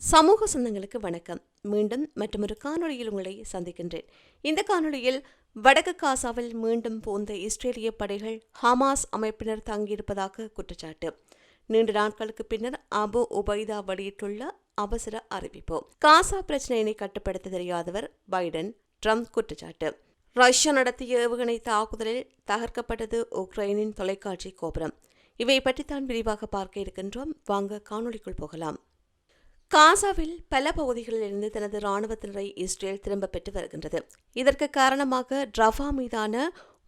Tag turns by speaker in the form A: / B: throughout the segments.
A: சமூக சொந்தங்களுக்கு வணக்கம். மீண்டும் மற்றொரு காணொளியில் உங்களை சந்திக்கின்றேன். இந்த காணொளியில் வடக்கு காசாவில் மீண்டும் போந்த இஸ்ரேலிய படைகள் ஹமாஸ் அமைப்பினர் தங்கியிருப்பதாக குற்றச்சாட்டு. நீண்ட நாட்களுக்கு பின்னர் அபு உபைதா வெளியிட்டுள்ள அவசர அறிவிப்பு. காசா பிரச்சனையினை கட்டுப்படுத்த தெரியாதவர் பைடன் ட்ரம்ப் குற்றச்சாட்டு. ரஷ்யா நடத்திய ஏவுகணை தாக்குதலில் தகர்க்கப்பட்டது உக்ரைனின் தொலைக்காட்சி கோபுரம். இவை பற்றித்தான் விரிவாக பார்க்க இருக்கின்றோம். வாங்க காணொளிக்குள் போகலாம். காசாவில் பல பகுதிகளில் இருந்து தனது ராணுவத்தினரை இஸ்ரேல் திரும்ப பெற்று வருகின்றது. இதற்கு காரணமாக ட்ரஃபா மீதான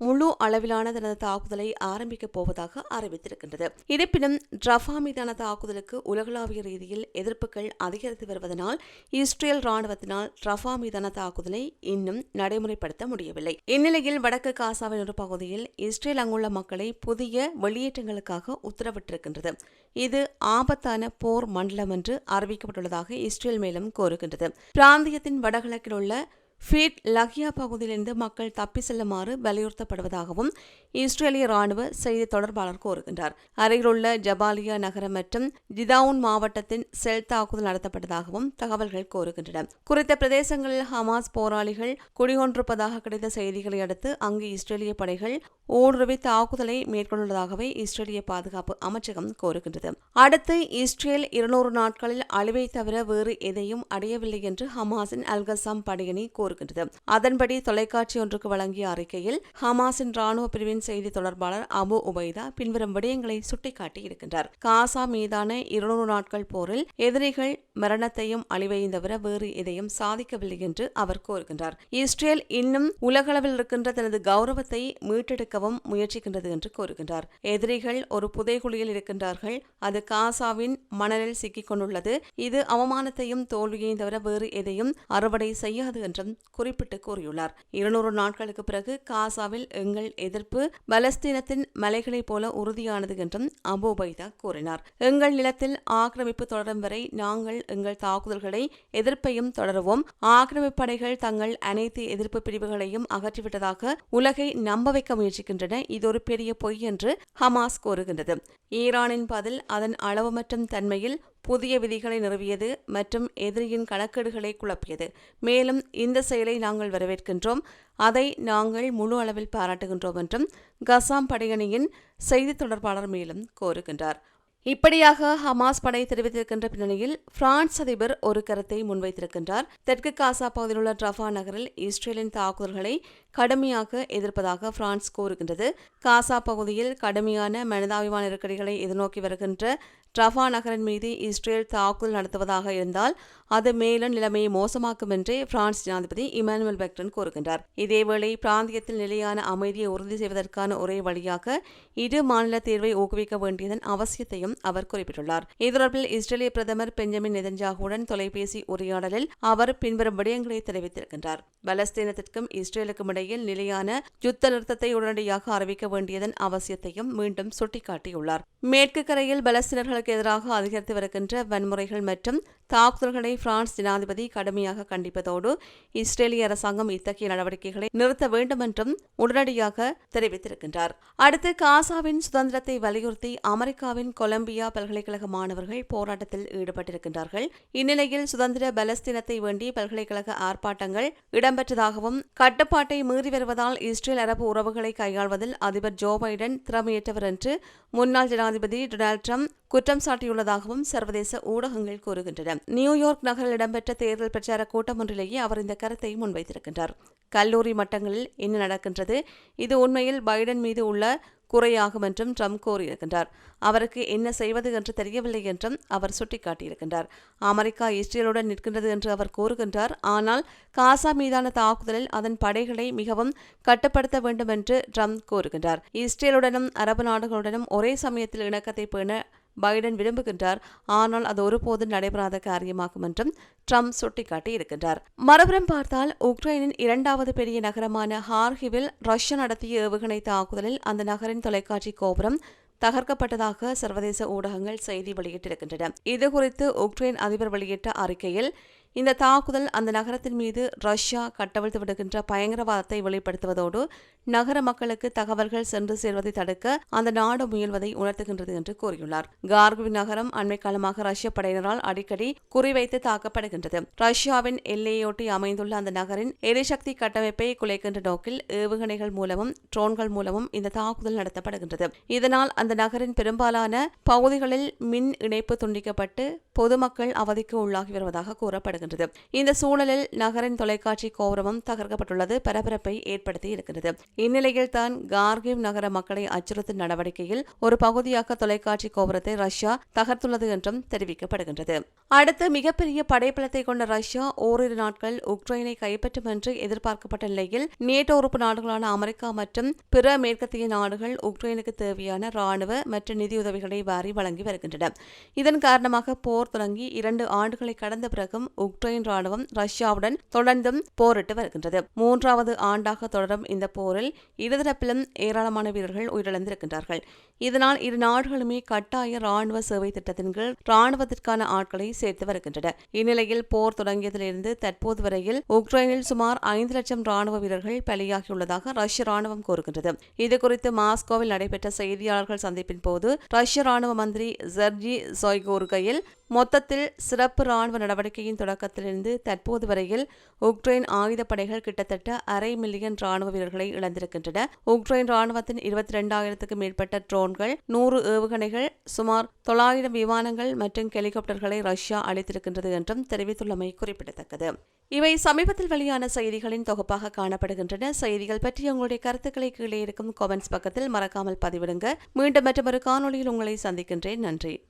A: முழு அளவிலான தனது தாக்குதலை ஆரம்பிக்கப் போவதாக அறிவித்திருக்கின்றது. இருப்பினும் ட்ரஃபா மீதான தாக்குதலுக்கு உலகளாவிய ரீதியில் எதிர்ப்புகள் அதிகரித்து வருவதனால் இஸ்ரேல் ராணுவத்தினால் ட்ரஃபா மீதான தாக்குதலை இன்னும் நடைமுறைப்படுத்த முடியவில்லை. இந்நிலையில் வடக்கு காசாவின் ஒரு பகுதியில் இஸ்ரேல் அங்குள்ள மக்களை புதிய வெளியேற்றங்களுக்காக உத்தரவிட்டிருக்கின்றது. இது ஆபத்தான போர் மண்டலம் என்று அறிவிக்கப்பட்டுள்ளதாக இஸ்ரேல் மேலும் கோருகின்றது பிராந்தியத்தின் வடகிழக்கில் உள்ள ஃபீட் லஹியா பகுதியிலிருந்து மக்கள் தப்பி செல்லுமாறு வலியுறுத்தப்படுவதாகவும் இஸ்ரேலிய ராணுவ செய்தி தொடர்பாளர் கூறுகின்றார். அருகிலுள்ள ஜபாலியா நகரம் மற்றும் ஜிதாவுன் மாவட்டத்தின் செல் தாக்குதல் நடத்தப்பட்டதாகவும் தகவல்கள் கூறுகின்றன. குறித்த பிரதேசங்களில் ஹமாஸ் போராளிகள் குடிகொண்டிருப்பதாக கிடைத்த செய்திகளை அடுத்து அங்கு இஸ்ரேலிய படைகள் ஊடுருவி தாக்குதலை மேற்கொண்டுள்ளதாகவே இஸ்ரேலிய பாதுகாப்பு அமைச்சகம் கூறுகின்றது. அடுத்து இஸ்ரேல் இருநூறு நாட்களில் அழிவை தவிர வேறு எதையும் அடையவில்லை என்று ஹமாஸின் அல்கசாம் படையணி கூறுகின்றது. அதன்படி தொலைக்காட்சி ஒன்றுக்கு வழங்கிய அறிக்கையில் ஹமாஸின் ராணுவ பிரிவின் செய்தி தொடர்பாளர் அபு உபைதா பின்வரும் விடயங்களை சுட்டிக்காட்டி இருக்கின்றார். காசா மீதான இருநூறு நாட்கள் போரில் எதிரிகள் மரணத்தையும் அழிவையும் தவிர வேறு எதையும் சாதிக்கவில்லை என்று அவர் கூறுகின்றார். இஸ்ரேல் இன்னும் உலகளவில் இருக்கின்ற தனது கௌரவத்தை மீட்டெடுக்கவும் முயற்சிக்கின்றது என்று கூறுகின்றார். எதிரிகள் ஒரு புதைகுழியில் இருக்கின்றார்கள். அது காசாவின் மணலில் சிக்கிக் கொண்டுள்ளது இது அவமானத்தையும் தோல்வியையும் தவிர வேறு எதையும் அறுவடை செய்யாது என்றும் குறிப்பிட்டு கூறியுள்ளார். இருநூறு நாட்களுக்கு பிறகு காசாவில் எங்கள் எதிர்ப்பு பலஸ்தீனத்தின் மலைகளைப் போல உறுதியானது என்றும் அபுபைதா கூறினார். எங்கள் நிலத்தில் ஆக்கிரமிப்பு தொடரும் வரை நாங்கள் எங்கள் தாக்குதல்களை எதிர்ப்பையும் தொடருவோம். ஆக்கிரமிப்படைகள் தங்கள் அனைத்து எதிர்ப்பு பிரிவுகளையும் அகற்றிவிட்டதாக உலகை நம்ப வைக்க முயற்சிக்கின்றன. இது ஒரு பெரிய பொய் என்று ஹமாஸ் கூறுகின்றது. ஈரானின் பதில் அதன் அளவு மற்றும் தன்மையில் புதிய விதிகளை நிறுவியது மற்றும் எதிரியின் கணக்கீடுகளை குழப்பியது. மேலும் இந்த செயலை நாங்கள் வரவேற்கின்றோம். அதை நாங்கள் முழு அளவில் பாராட்டுகின்றோம் என்றும் கசாம் படையணியின் செய்தி தொடர்பாளர் மேலும் கோருகின்றார் இப்படியாக ஹமாஸ் படை தெரிவித்திருக்கின்ற பின்னணியில் பிரான்ஸ் அதிபர் ஒரு கருத்தை முன்வைத்திருக்கின்றார். தெற்கு காசா பகுதியில் உள்ள ட்ரஃபா நகரில் இஸ்ரேலின் தாக்குதல்களை கடுமையாக எதிர்ப்பதாக பிரான்ஸ் கூறுகின்றது. காசா பகுதியில் கடுமையான மனிதாபிமான நெருக்கடிகளை எதிர்நோக்கி வருகின்ற ட்ரஃபா நகரின் மீது இஸ்ரேல் தாக்குதல் நடத்துவதாக இருந்தால் அது மேலும் நிலைமையை மோசமாக்கும் என்றே பிரான்ஸ் ஜனாதிபதி இமானுவல் பெக்டன் கூறுகின்றார். இதேவேளை பிராந்தியத்தில் நிலையான அமைதியை உறுதி செய்வதற்கான ஒரே வழியாக இரு மாநில தீர்வை ஊக்குவிக்க வேண்டியதன் அவசியத்தையும் அவர் குறிப்பிட்டுள்ளார். இது இஸ்ரேலிய பிரதமர் பெஞ்சமின் நெதன்ஜாகுடன் தொலைபேசி உரையாடலில் அவர் பின்வரும் விடயங்களை தெரிவித்திருக்கின்றார். பலஸ்தீனத்திற்கும் இஸ்ரேலுக்கும் இடையில் நிலையான யுத்த நிறுத்தத்தை உடனடியாக அறிவிக்க வேண்டியதன் அவசியத்தையும் மீண்டும் சுட்டிக்காட்டியுள்ளார். மேற்கு கரையில் பலஸ்தீனர்களுக்கு எதிராக அதிகரித்து வருகின்ற வன்முறைகள் மற்றும் தாக்குதல்களை பிரான்ஸ் ஜனாதிபதி கடுமையாக கண்டிப்பதோடு இஸ்ரேலிய அரசாங்கம் இத்தகைய நடவடிக்கைகளை நிறுத்த வேண்டும் என்றும் உடனடியாக தெரிவித்திருக்கின்றார். அடுத்து காசாவின் சுதந்திரத்தை வலியுறுத்தி அமெரிக்காவின் கொலம்பியா பல்கலைக்கழக மாணவர்கள் போராட்டத்தில் ஈடுபட்டிருக்கின்றார்கள். இந்நிலையில் சுதந்திர பலஸ்தீனத்தை வேண்டி பல்கலைக்கழக ஆர்ப்பாட்டங்கள் இடம்பெற்றதாகவும் கட்டுப்பாட்டை மீறி வருவதால் இஸ்ரேல் அரபு உறவுகளை கையாள்வதில் அதிபர் ஜோ பைடன் திறமையற்றவர் என்று முன்னாள் ஜனாதிபதி டொனால்டு ட்ரம்ப் குற்றம் சாட்டியுள்ளதாகவும் சர்வதேச ஊடகங்கள் கூறுகின்றன. நியூயார்க் நகரில் இடம்பெற்ற தேர்தல் பிரச்சார கூட்டம் ஒன்றிலேயே அவர் இந்த கருத்தை முன்வைத்திருக்கின்றார். கல்லூரி மட்டங்களில் என்ன நடக்கின்றது? இது உண்மையில் பைடன் மீது உள்ள குறையாகும் என்றும் ட்ரம்ப் கூறியிருக்கின்றார். அவருக்கு என்ன செய்வது என்று தெரியவில்லை என்றும் அவர் சுட்டிக்காட்டியிருக்கின்றார். அமெரிக்கா இஸ்ரேலுடன் நிற்கின்றது என்று அவர் கூறுகின்றார். ஆனால் காசா மீதான தாக்குதலில் அதன் படைகளை மிகவும் கட்டுப்படுத்த வேண்டும் என்று ட்ரம்ப் கூறுகின்றார். இஸ்ரேலுடனும் அரபு நாடுகளுடனும் ஒரே சமயத்தில் இணக்கத்தை பேண பைடன் விரும்புகின்றார். ஆனால் அது ஒருபோது நடைபெறாத காரியமாகும் என்றும் ட்ரம்ப் சுட்டிக்காட்டியிருக்கின்றார். மறுபுறம் பார்த்தால் உக்ரைனின் இரண்டாவது பெரிய நகரமான ஹார்கிவில் ரஷ்யா நடத்திய ஏவுகணை தாக்குதலில் அந்த நகரின் தொலைக்காட்சி கோபுரம் தகர்க்கப்பட்டதாக சர்வதேச ஊடகங்கள் செய்தி வெளியிட்டிருக்கின்றன. இதுகுறித்து உக்ரைன் அதிபர் வெளியிட்ட அறிக்கையில் இந்த தாக்குதல் அந்த நகரத்தின் மீது ரஷ்யா கட்டவிழ்த்து விடுகின்ற பயங்கரவாதத்தை வெளிப்படுத்துவதோடு நகர மக்களுக்கு தகவல்கள் சென்று சேர்வதை தடுக்க அந்த நாடு முயல்வதை உணர்த்துகின்றது என்று கூறியுள்ளார். கார்குவி நகரம் அண்மை காலமாக ரஷ்ய படையினரால் அடிக்கடி குறிவைத்து தாக்கப்படுகின்றது. ரஷ்யாவின் எல்லையொட்டி அமைந்துள்ள அந்த நகரின் எரிசக்தி கட்டமைப்பை குலைக்கின்ற நோக்கில் ஏவுகணைகள் மூலமும் ட்ரோன்கள் மூலமும் இந்த தாக்குதல் நடத்தப்படுகின்றது. இதனால் அந்த நகரின் பெரும்பாலான பகுதிகளில் மின் இணைப்பு துண்டிக்கப்பட்டு பொதுமக்கள் அவதிக்கு உள்ளாகி வருவதாக கூறப்படுகிறது. வருகின்றது இந்த சூழலில் நகரின் தொலைக்காட்சி கோபுரமும் தகர்க்கப்பட்டுள்ளது. பரபரப்பை ஏற்படுத்தி இருக்கிறது இந்நிலையில் தான் கார்கிவ் நகர மக்களை அச்சுறுத்தும் நடவடிக்கையில் ஒரு பகுதியாக தொலைக்காட்சி கோபுரத்தை ரஷ்யா தகர்த்துள்ளது என்றும் தெரிவிக்கப்படுகின்றது. அடுத்து மிகப்பெரிய படைப்பலத்தை கொண்ட ரஷ்யா ஓரிரு நாட்கள் உக்ரைனை கைப்பற்றும் என்று எதிர்பார்க்கப்பட்ட நிலையில் நேட்டோ உறுப்பு நாடுகளான அமெரிக்கா மற்றும் பிற மேற்கத்திய நாடுகள் உக்ரைனுக்கு தேவையான ராணுவ மற்றும் நிதியுதவிகளை வாரி வழங்கி வருகின்றன. இதன் காரணமாக போர் தொடங்கி இரண்டு ஆண்டுகளை கடந்த பிறகும் உக்ரைன் ராணுவம் ரஷ்யாவுடன் தொடர்ந்தும் போரிட்டு வருகின்றது. மூன்றாவது ஆண்டாக தொடரும் இந்த போரில் இருதரப்பிலும் ஏராளமான வீரர்கள் உயிரிழந்திருக்கின்றார்கள். இதனால் இரு நாடுகளுமே கட்டாய ராணுவ சேவை திட்டத்தின் கீழ் ராணுவத்திற்கான ஆட்களை சேர்த்து வருகின்றன. இந்நிலையில் போர் தொடங்கியதிலிருந்து தற்போது வரையில் உக்ரைனில் சுமார் ஐந்து லட்சம் ராணுவ வீரர்கள் பலியாகியுள்ளதாக ரஷ்ய ராணுவம் கூறுகின்றது. இதுகுறித்து மாஸ்கோவில் நடைபெற்ற செய்தியாளர்கள் சந்திப்பின் போது ரஷ்ய ராணுவ மந்திரி ஜெர்ஜி சொய்கோர்கையில் மொத்தத்தில் சிறப்பு ராணுவ நடவடிக்கையின் தொடக்கத்திலிருந்து தற்போது வரையில் உக்ரைன் ஆயுதப்படைகள் கிட்டத்தட்ட அரை மில்லியன் ராணுவ வீரர்களை இழந்திருக்கின்றன. உக்ரைன் ராணுவத்தின் இருபத்தி ரெண்டாயிரத்துக்கும் மேற்பட்ட ட்ரோன்கள் நூறு ஏவுகணைகள் சுமார் தொள்ளாயிரம் விமானங்கள் மற்றும் ஹெலிகாப்டர்களை ரஷ்யா அளித்திருக்கின்றது என்றும் தெரிவித்துள்ளமை குறிப்பிடத்தக்கது. இவை சமீபத்தில் வெளியான செய்திகளின் தொகுப்பாக காணப்படுகின்றன. செய்திகள் பற்றி உங்களுடைய கருத்துக்களை கீழே இருக்கும் கமெண்ட்ஸ் பக்கத்தில் மறக்காமல் பதிவிடுங்க. மீண்டும் மற்றொரு காணொளியில் உங்களை சந்திக்கின்றேன். நன்றி.